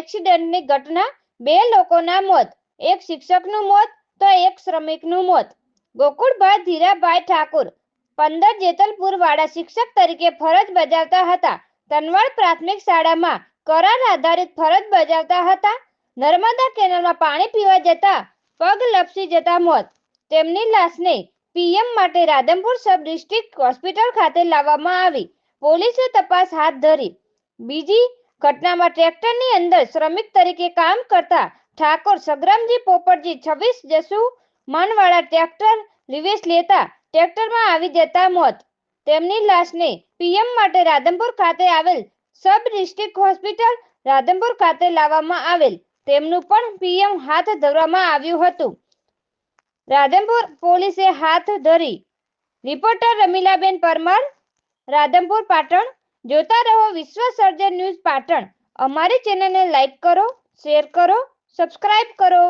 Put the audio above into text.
એક્સિડન્ટની ઘટના, બે લોકોના મોત. એક શિક્ષકનું મોત, તો એક શ્રમિકનું મોત. ગોકુળભાઈ ધીરાભાઈ ઠાકુર, પંદર જેતલપુર વાળા શિક્ષક તરીકે ફરજ બજાવતા હતા. તનવાડ પ્રાથમિક શાળામાં કરાર આધારિત ફરજ બજાવતા હતા. નર્મદા કેનાલમાં પાણી પીવા જતા પગ લપસી જતા મોત. તેમની લાશને પીએમ માટે રાધનપુર સબ ડિસ્ટ્રિક્ટ હોસ્પિટલ ખાતે લાવવામાં આવી. પોલીસે તપાસ હાથ ધરી. બીજી ઘટનામાં ટ્રેક્ટરની અંદર શ્રમિક તરીકે કામ કરતા ઠાકોર સગ્રામજી પોપટજી છવ્વીસ જસુ મનવાળા ટ્રેક્ટર રિવેશ લેતા ટ્રેક્ટરમાં આવી જતા મોત. તેમની લાશને પીએમ માટે રાધનપુર ખાતે આવેલ સબ ડિસ્ટ્રિક્ટ હોસ્પિટલ રાધનપુર ખાતે લાવવામાં આવેલ. તેમનું પણ પીએમ હાથ ધરવામાં આવ્યું હતું. રાધનપુર પોલીસે હાથ ધરી. રિપોર્ટર રમીલાબેન પરમાર, રાધનપુર પાટણ જોતા રહો વિશ્વ સર્જન ન્યૂઝ પાટણ. અમારી ચેનલને લાઈક કરો શેર કરો સબસ્ક્રાઇબ કરો.